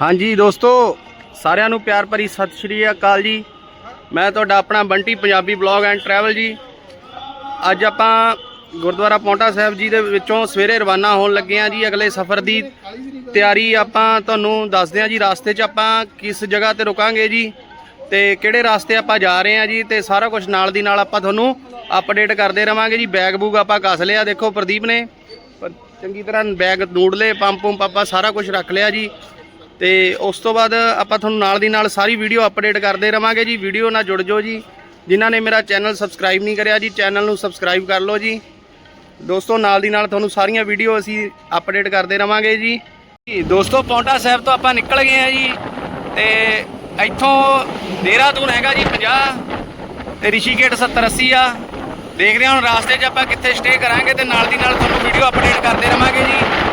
ਹਾਂਜੀ ਦੋਸਤੋ, ਸਾਰਿਆਂ ਨੂੰ ਪਿਆਰ ਭਰੀ ਸਤਿ ਸ਼੍ਰੀ ਅਕਾਲ ਜੀ। ਮੈਂ ਤੁਹਾਡਾ ਆਪਣਾ Bunty Punjabi blog and travel ਜੀ। ਅੱਜ ਆਪਾਂ ਗੁਰਦੁਆਰਾ ਪੌਂਟਾ ਸਾਹਿਬ ਜੀ ਦੇ ਵਿੱਚੋਂ ਸਵੇਰੇ ਰਵਾਨਾ ਹੋਣ ਲੱਗੇ ਆ ਜੀ ਅਗਲੇ ਸਫ਼ਰ ਦੀ ਤਿਆਰੀ ਆਪਾਂ ਤੁਹਾਨੂੰ ਦੱਸਦੇ ਆ ਜੀ, ਰਾਸਤੇ 'ਚ ਆਪਾਂ ਕਿਸ ਜਗ੍ਹਾ ਤੇ ਰੁਕਾਂਗੇ ਜੀ ਤੇ ਕਿਹੜੇ ਰਾਸਤੇ ਆਪਾਂ ਜਾ ਰਹੇ ਆ ਜੀ ਤੇ ਸਾਰਾ ਕੁਝ ਨਾਲ ਦੀ ਨਾਲ ਆਪਾਂ ਤੁਹਾਨੂੰ ਅਪਡੇਟ ਕਰਦੇ ਰਵਾਂਗੇ ਜੀ। ਬੈਗ ਬੂਗ ਆਪਾਂ ਕੱਸ ਲਿਆ, ਦੇਖੋ ਪ੍ਰਦੀਪ ਨੇ। ਚੰਗੀ ਤਰ੍ਹਾਂ ਬੈਗ ਨੂੜ ਲਏ ਪੰਪ ਪੰਪ ਆਪਾਂ ਸਾਰਾ ਕੁਝ ਰੱਖ ਲਿਆ ਜੀ। ਤੇ ਉਸ ਤੋਂ ਬਾਅਦ ਆਪਾਂ ਤੁਹਾਨੂੰ ਨਾਲ ਦੀ ਨਾਲ ਸਾਰੀ ਵੀਡੀਓ ਅਪਡੇਟ ਕਰਦੇ ਰਵਾਂਗੇ ਜੀ। ਵੀਡੀਓ ਨਾਲ ਜੁੜ ਜਾਓ ਜੀ। ਜਿਨ੍ਹਾਂ ਨੇ ਮੇਰਾ ਚੈਨਲ ਸਬਸਕ੍ਰਾਈਬ ਨਹੀਂ ਕਰਿਆ ਜੀ ਚੈਨਲ ਨੂੰ ਸਬਸਕ੍ਰਾਈਬ ਕਰ ਲਓ ਜੀ। ਦੋਸਤੋ, ਨਾਲ ਦੀ ਨਾਲ ਤੁਹਾਨੂੰ ਸਾਰੀਆਂ ਵੀਡੀਓ ਅਸੀਂ ਅਪਡੇਟ ਕਰਦੇ ਰਵਾਂਗੇ ਜੀ। ਦੋਸਤੋ, ਪੌਂਟਾ ਸਾਹਿਬ ਤੋਂ ਆਪਾਂ ਨਿਕਲ ਗਏ ਆ ਜੀ। ਤੇ ਇੱਥੋਂ ਦੇਹਰਾਦੂਨ ਹੈਗਾ ਜੀ 50 ਤੇ ਰਿਸ਼ੀਕੇਟ 70 80 ਆ। ਦੇਖਦੇ ਹਾਂ ਹੁਣ ਰਾਸਤੇ 'ਚ ਆਪਾਂ ਕਿੱਥੇ ਸਟੇ ਕਰਾਂਗੇ ਤੇ ਨਾਲ ਦੀ ਨਾਲ ਤੁਹਾਨੂੰ ਵੀਡੀਓ ਅਪਡੇਟ ਕਰਦੇ ਰਵਾਂਗੇ ਜੀ।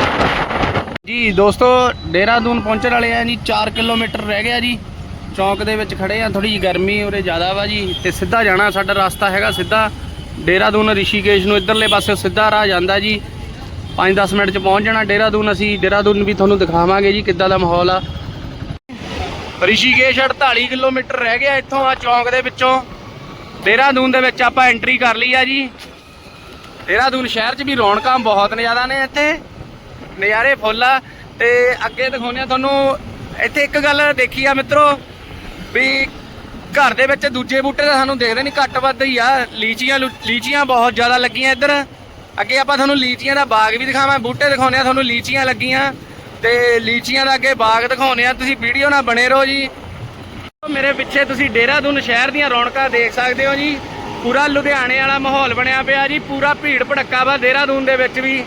ਜੀ ਦੋਸਤੋ ਡੇਰਾਦੂਨ ਪਹੁੰਚਣ ਵਾਲੇ ਆ ਜੀ 4 ਕਿਲੋਮੀਟਰ ਰਹਿ ਗਿਆ ਜੀ। ਚੌਂਕ ਦੇ ਵਿੱਚ ਖੜੇ ਆ ਥੋੜੀ ਜਿਹੀ ਗਰਮੀ ਉਰੇ ਜ਼ਿਆਦਾ ਵਾ ਜੀ, ਤੇ ਸਿੱਧਾ ਜਾਣਾ ਸਾਡਾ ਰਸਤਾ ਹੈਗਾ ਸਿੱਧਾ। ਡੇਰਾਦੂਨ ਰਿਸ਼ੀਕੇਸ਼ ਨੂੰ ਇਧਰਲੇ ਪਾਸੇ ਸਿੱਧਾ ਰਾਹ ਜਾਂਦਾ ਜੀ। 5-10 ਮਿੰਟ ਚ ਪਹੁੰਚ ਜਾਣਾ ਡੇਰਾਦੂਨ ਅਸੀਂ ਡੇਰਾਦੂਨ ਵੀ ਤੁਹਾਨੂੰ ਦਿਖਾਵਾਂਗੇ ਜੀ ਕਿੱਦਾਂ ਦਾ ਮਾਹੌਲ ਆ। ਰਿਸ਼ੀਕੇਸ਼ 48 ਕਿਲੋਮੀਟਰ ਰਹਿ ਗਿਆ ਇੱਥੋਂ ਆ ਚੌਂਕ ਦੇ ਵਿੱਚੋਂ। ਦੇਹਰਾਦੂਨ ਦੇ ਵਿੱਚ ਆਪਾਂ ਐਂਟਰੀ ਕਰ ਲਈ ਆ ਜੀ। ਦੇਹਰਾਦੂਨ ਸ਼ਹਿਰ 'ਚ ਵੀ ਰੌਣਕਾਂ ਬਹੁਤ ਜ਼ਿਆਦਾ ਨੇ ਇੱਥੇ। ਨਜ਼ਾਰੇ ਫੁੱਲ ਆ ਤੇ ਅੱਗੇ ਦਿਖਾਉਂਦੇ ਆ ਤੁਹਾਨੂੰ। ਇੱਥੇ ਇੱਕ ਗੱਲ ਦੇਖੀ ਆ ਮਿੱਤਰੋ ਵੀ ਘਰ ਦੇ ਵਿੱਚ ਦੂਜੇ ਬੂਟੇ ਤਾਂ ਸਾਨੂੰ ਦੇਖਦੇ ਨਹੀਂ, ਘੱਟ ਵੱਧ ਹੀ ਆ। ਲੀਚੀਆਂ ਲੁ- ਲੀਚੀਆਂ ਬਹੁਤ ਜ਼ਿਆਦਾ ਲੱਗੀਆਂ ਇੱਧਰ। ਅੱਗੇ ਆਪਾਂ ਤੁਹਾਨੂੰ ਲੀਚੀਆਂ ਦਾ ਬਾਗ ਵੀ ਦਿਖਾਵਾਂ, ਬੂਟੇ ਦਿਖਾਉਂਦੇ ਆ ਤੁਹਾਨੂੰ ਲੀਚੀਆਂ ਲੱਗੀਆਂ। ਤੇ ਲੀਚੀਆਂ ਦਾ ਅੱਗੇ ਬਾਗ ਦਿਖਾਉਂਦੇ ਆ ਤੁਸੀਂ ਵੀਡੀਓ ਨਾਲ ਬਣੇ ਰਹੋ ਜੀ। ਮੇਰੇ ਪਿੱਛੇ ਤੁਸੀਂ ਦੇਹਰਾਦੂਨ ਸ਼ਹਿਰ ਦੀਆਂ ਰੌਣਕਾਂ ਦੇਖ ਸਕਦੇ ਹੋ ਜੀ। ਪੂਰਾ ਲੁਧਿਆਣੇ ਵਾਲਾ ਮਾਹੌਲ ਬਣਿਆ ਪਿਆ ਜੀ, ਪੂਰਾ ਭੀੜ ਭੜੱਕਾ ਵਾ ਦੇਹਰਾਦੂਨ ਦੇ ਵਿੱਚ ਵੀ।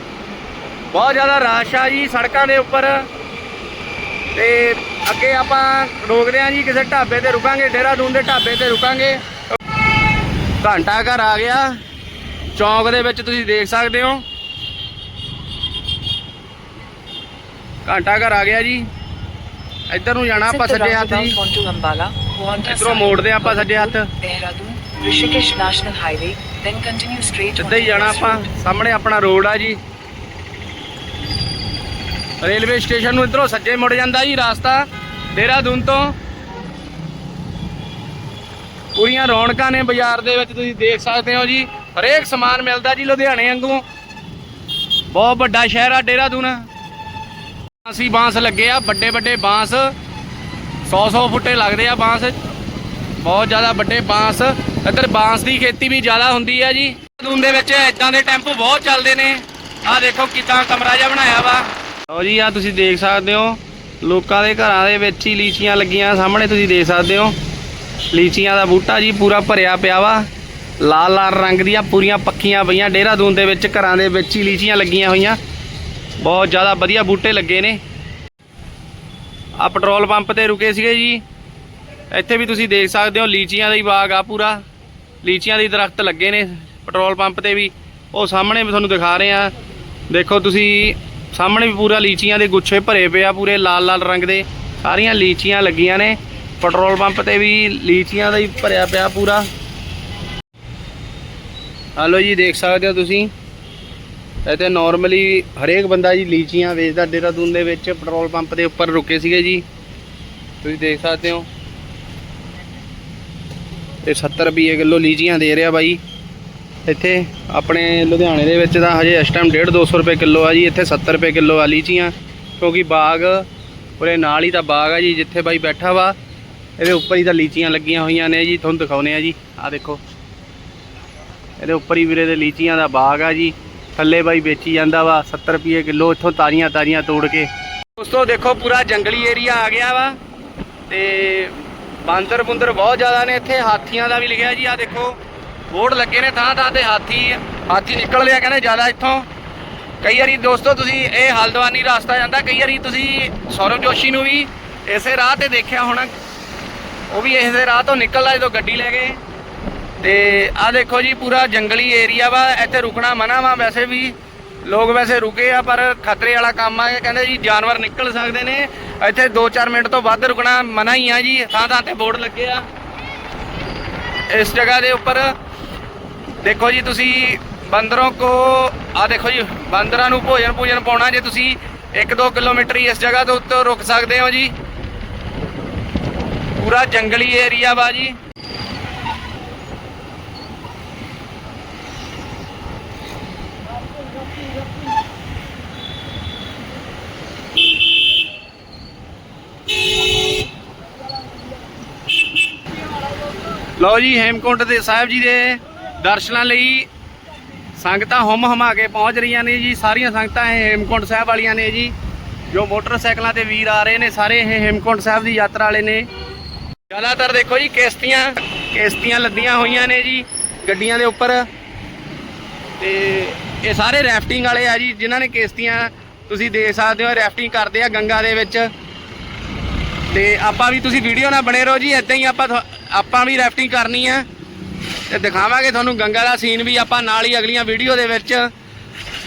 ਬਹੁਤ ਜ਼ਿਆਦਾ ਰਸ਼ ਆ ਜੀ ਸੜਕਾਂ ਦੇ ਉੱਪਰ। ਤੇ ਅੱਗੇ ਆਪਾਂ ਰੋਕਦੇ ਆ ਜੀ ਕਿਸੇ ਢਾਬੇ ਤੇ ਰੁਕਾਂਗੇ ਦੇਹਰਾਦੂਨ ਦੇ ਢਾਬੇ ਤੇ ਰੁਕਾਂਗੇ। ਘੰਟਾ ਘਰ ਆ ਗਿਆ। ਚੌਂਕ ਦੇ ਵਿੱਚ ਤੁਸੀਂ ਦੇਖ ਸਕਦੇ ਹੋ। ਘੰਟਾ ਘਰ ਆ ਗਿਆ ਜੀ। ਇੱਧਰ ਨੂੰ ਜਾਣਾ ਆਪਾਂ ਸੱਜੇ ਹੱਥ ਜੀ। ਇੱਧਰੋਂ ਮੋੜਦੇ ਆਪਾਂ ਸੱਜੇ ਹੱਥ। Rishikesh National Highway, then continue straight ਸਿੱਧਾ ਹੀ ਜਾਣਾ ਆਪਾਂ. ਸਾਹਮਣੇ ਆਪਣਾ ਰੋਡ ਆ ਜੀ। ਰੇਲਵੇ ਸਟੇਸ਼ਨ ਨੂੰ ਇਧਰੋਂ ਸੱਜੇ ਮੁੜ ਜਾਂਦਾ ਜੀ ਰਾਸਤਾ, ਦੇਹਰਾਦੂਨ ਤੋਂ। ਪੂਰੀਆਂ ਰੌਣਕਾਂ ਨੇ ਬਾਜ਼ਾਰ ਦੇ ਵਿੱਚ, ਤੁਸੀਂ ਦੇਖ ਸਕਦੇ ਹੋ ਜੀ। ਹਰੇਕ ਸਮਾਨ ਮਿਲਦਾ ਜੀ ਲੁਧਿਆਣੇ ਵਾਂਗੂ। ਬਹੁਤ ਵੱਡਾ ਸ਼ਹਿਰ ਆ ਦੇਹਰਾਦੂਨ। ਅਸੀਂ ਬਾਂਸ ਲੱਗੇ ਆ, ਵੱਡੇ ਵੱਡੇ ਬਾਂਸ। 100 100 ਫੁੱਟੇ ਲੱਗਦੇ ਆ ਬਾਂਸ। ਬਹੁਤ ਜ਼ਿਆਦਾ ਵੱਡੇ ਬਾਂਸ। ਇੱਧਰ ਬਾਂਸ ਦੀ ਖੇਤੀ ਵੀ ਜ਼ਿਆਦਾ ਹੁੰਦੀ ਹੈ ਜੀ। ਦੇਹਰਾਦੂਨ ਦੇ ਵਿੱਚ ਇਦਾਂ ਦੇ ਟੈਂਪੂ ਬਹੁਤ ਚੱਲਦੇ ਨੇ। ਆਹ ਦੇਖੋ ਕਿਦਾਂ ਕਮਰਾ ਜਿਹਾ ਬਣਾਇਆ ਵਾ। ਲਓ ਜੀ ਆ ਤੁਸੀਂ ਦੇਖ ਸਕਦੇ ਹੋ। ਲੋਕਾਂ ਦੇ ਘਰਾਂ ਦੇ ਵਿੱਚ ਹੀ ਲੀਚੀਆਂ ਲੱਗੀਆਂ ਸਾਹਮਣੇ, ਤੁਸੀਂ ਦੇਖ ਸਕਦੇ ਹੋ। ਲੀਚੀਆਂ ਦਾ ਬੂਟਾ ਜੀ ਪੂਰਾ ਭਰਿਆ ਪਿਆ ਵਾ। ਲਾਲ ਲਾਲ ਰੰਗ ਦੀਆਂ ਪੂਰੀਆਂ ਪੱਕੀਆਂ ਪਈਆਂ। ਡੇਰਾਦੂਨ ਦੇ ਵਿੱਚ ਘਰਾਂ ਦੇ ਵਿੱਚ ਹੀ ਲੀਚੀਆਂ ਲੱਗੀਆਂ ਹੋਈਆਂ। ਬਹੁਤ ਜ਼ਿਆਦਾ ਵਧੀਆ ਬੂਟੇ ਲੱਗੇ ਨੇ। ਆ ਪੈਟਰੋਲ ਪੰਪ ਤੇ ਰੁਕੇ ਸੀਗੇ ਜੀ। ਇੱਥੇ ਵੀ ਤੁਸੀਂ ਦੇਖ ਸਕਦੇ ਹੋ, ਲੀਚੀਆਂ ਦਾ ਹੀ ਬਾਗ ਆ ਪੂਰਾ। ਲੀਚੀਆਂ ਦੇ ਦਰਖਤ ਲੱਗੇ ਨੇ ਪੈਟਰੋਲ ਪੰਪ ਤੇ ਵੀ। ਉਹ ਸਾਹਮਣੇ ਵੀ ਤੁਹਾਨੂੰ ਦਿਖਾ ਰਹੇ ਆ ਦੇਖੋ ਤੁਸੀਂ ਸਾਹਮਣੇ ਵੀ ਪੂਰਾ ਲੀਚੀਆਂ ਦੇ ਗੁੱਛੇ ਭਰੇ ਪਏ ਆ, ਪੂਰੇ ਲਾਲ ਲਾਲ ਰੰਗ ਦੇ। ਸਾਰੀਆਂ ਲੀਚੀਆਂ ਲੱਗੀਆਂ ਨੇ। ਪੈਟਰੋਲ ਪੰਪ ਤੇ ਵੀ ਲੀਚੀਆਂ ਦਾ ਹੀ ਭਰਿਆ ਪਿਆ ਪੂਰਾ। ਹਲੋ ਜੀ, ਦੇਖ ਸਕਦੇ ਹੋ ਤੁਸੀਂ? ਇੱਥੇ ਨਾਰਮਲੀ ਹਰੇਕ ਬੰਦਾ ਜੀ ਲੀਚੀਆਂ ਵੇਚਦਾ, ਦੇਹਰਾਦੂਨ ਦੇ ਵਿੱਚ ਪੈਟਰੋਲ ਪੰਪ ਦੇ ਉੱਪਰ ਰੁਕੇ ਸੀਗੇ ਜੀ। ਤੁਸੀਂ ਦੇਖ ਸਕਦੇ ਹੋ। ਤੇ 70 ਰੁਪਏ ਕਿਲੋ ਲੀਚੀਆਂ ਦੇ ਰਿਹਾ ਬਾਈ। ਇੱਥੇ ਆਪਣੇ ਲੁਧਿਆਣੇ ਦੇ ਵਿੱਚ ਤਾਂ ਹਜੇ ਇਸ ਟਾਈਮ 1.5 200 ਰੁਪਏ ਕਿਲੋ ਆ ਜੀ, ਇੱਥੇ 70 ਰੁਪਏ ਕਿਲੋ ਆ ਲੀਚੀਆਂ, ਕਿਉਂਕਿ ਬਾਗ ਉਰੇ ਨਾਲ ਹੀ ਤਾਂ ਬਾਗ ਆ ਜੀ, ਜਿੱਥੇ ਬਾਈ ਬੈਠਾ ਵਾ, ਇਹਦੇ ਉੱਪਰ ਹੀ ਤਾਂ ਲੀਚੀਆਂ ਲੱਗੀਆਂ ਹੋਈਆਂ ਨੇ ਜੀ, ਤੁਹਾਨੂੰ ਦਿਖਾਉਨੇ ਆ ਜੀ ਆ ਦੇਖੋ। ਇਹਦੇ ਉੱਪਰ ਹੀ ਵੀਰੇ ਦੇ ਲੀਚੀਆਂ ਦਾ ਬਾਗ ਆ ਜੀ, ਥੱਲੇ ਬਾਈ ਵੇਚੀ ਜਾਂਦਾ ਵਾ 70 ਰੁਪਏ ਕਿਲੋ, ਇੱਥੋਂ ਤਾਰੀਆਂ ਤਾਰੀਆਂ ਤੋੜ ਕੇ। ਦੋਸਤੋ, ਦੇਖੋ, ਪੂਰਾ ਜੰਗਲੀ ਏਰੀਆ ਆ ਗਿਆ ਵਾ, ਤੇ ਬਾਂਦਰ ਬੁੰਦਰ ਬਹੁਤ ਜ਼ਿਆਦਾ ਨੇ, ਇੱਥੇ ਹਾਥੀਆਂ ਦਾ ਵੀ ਲਿਖਿਆ ਜੀ ਆ ਦੇਖੋ। ਬੋਰਡ ਲੱਗੇ ਨੇ ਥਾਂ ਥਾਂ ਤੇ ਹਾਥੀ ਹਾਥੀ ਨਿਕਲ ਲਿਆ ਕਹਿੰਦੇ ਜ਼ਿਆਦਾ ਇੱਥੋਂ। ਕਈ ਵਾਰੀ ਦੋਸਤੋ ਤੁਸੀਂ ਇਹ ਹਲਦਵਾਨੀ ਰਸਤਾ ਜਾਂਦਾ, ਕਈ ਵਾਰੀ ਤੁਸੀਂ ਸੌਰਵ ਜੋਸ਼ੀ ਨੂੰ ਵੀ ਇਸੇ ਰਾਹ ਤੇ ਦੇਖਿਆ ਹੋਣਾ। ਉਹ ਵੀ ਇਸੇ ਰਾਹ ਤੋਂ ਨਿਕਲਦਾ ਜਦੋਂ ਗੱਡੀ ਲੈ ਕੇ ਤੇ ਆ ਦੇਖੋ ਜੀ, ਪੂਰਾ ਜੰਗਲੀ ਏਰੀਆ ਵਾ, ਇੱਥੇ ਰੁਕਣਾ ਮਨਾ ਵਾ। ਵੈਸੇ ਵੀ ਲੋਕ ਵੈਸੇ ਰੁਕੇ ਆ, ਪਰ ਖਤਰੇ ਵਾਲਾ ਕੰਮ ਆ ਕਹਿੰਦੇ ਜੀ, ਜਾਨਵਰ ਨਿਕਲ ਸਕਦੇ ਨੇ। ਇੱਥੇ 2-4 ਮਿੰਟ ਤੋਂ ਵੱਧ ਰੁਕਣਾ ਮਨਾ ਹੀ ਆ ਜੀ। ਥਾਂ ਥਾਂ ਤੇ ਬੋਰਡ ਲੱਗੇ ਆ। ਇਸ ਜਗ੍ਹਾ ਦੇ ਉੱਪਰ ਦੇਖੋ ਜੀ, ਤੁਸੀਂ ਬੰਦਰੋਂ ਕੋ ਆ ਦੇਖੋ ਜੀ, ਬਾਂਦਰਾਂ ਨੂੰ ਭੋਜਨ ਭੋਜਨ ਪਾਉਣਾ ਜੇ ਤੁਸੀਂ 1-2 ਕਿਲੋਮੀਟਰ ਇਸ ਜਗ੍ਹਾ ਤੋਂ ਉੱਤੇ ਰੁਕ ਸਕਦੇ ਹੋ ਜੀ। ਪੂਰਾ ਜੰਗਲੀ ਏਰੀਆ ਵਾ ਜੀ। ਲਓ ਜੀ, ਹੇਮਕੁੰਟ ਦੇ ਸਾਹਿਬ ਜੀ ਦੇ ਦਰਸ਼ਨਾਂ ਲਈ ਸੰਗਤਾਂ ਹੁਮ ਹਮਾ ਕੇ ਪਹੁੰਚ ਰਹੀਆਂ ਨੇ ਜੀ। ਸਾਰੀਆਂ ਸੰਗਤਾਂ ਇਹ ਹੇਮਕੁੰਟ ਸਾਹਿਬ ਵਾਲੀਆਂ ਨੇ ਜੀ। ਜੋ ਮੋਟਰਸਾਈਕਲਾਂ ਤੇ ਵੀਰ ਆ ਰਹੇ ਨੇ, ਸਾਰੇ ਇਹ ਹੇਮਕੁੰਟ ਸਾਹਿਬ ਦੀ ਯਾਤਰਾ ਵਾਲੇ ਨੇ। ਜ਼ਿਆਦਾਤਰ ਦੇਖੋ ਜੀ, ਕਿਸ਼ਤੀਆਂ ਕਿਸ਼ਤੀਆਂ ਲੱਦੀਆਂ ਹੋਈਆਂ ਨੇ ਜੀ ਗੱਡੀਆਂ ਦੇ ਉੱਪਰ। ਤੇ ਇਹ ਸਾਰੇ ਰੈਫਟਿੰਗ ਵਾਲੇ ਆ ਜੀ, ਜਿਨ੍ਹਾਂ ਨੇ ਕਿਸ਼ਤੀਆਂ ਤੁਸੀਂ ਦੇਖ ਸਕਦੇ ਹੋ ਰੈਫਟਿੰਗ ਕਰਦੇ ਆ ਗੰਗਾ ਦੇ ਵਿੱਚ। ਤੇ ਆਪਾਂ ਵੀ ਤੁਸੀਂ ਵੀਡੀਓ ਨਾਲ ਬਣੇ ਰਹੋ ਜੀ, ਇਦਾਂ ਹੀ ਆਪਾਂ ਤੁਹਾ- ਆਪਾਂ ਵੀ ਰੈਫਟਿੰਗ ਕਰਨੀ ਆ। ਤੇ ਦਿਖਾਵਾਂਗੇ ਤੁਹਾਨੂੰ ਗੰਗਾ ਦਾ ਸੀਨ ਵੀ ਆਪਾਂ ਨਾਲ ਹੀ ਅਗਲੀਆਂ ਵੀਡੀਓ ਦੇ ਵਿੱਚ।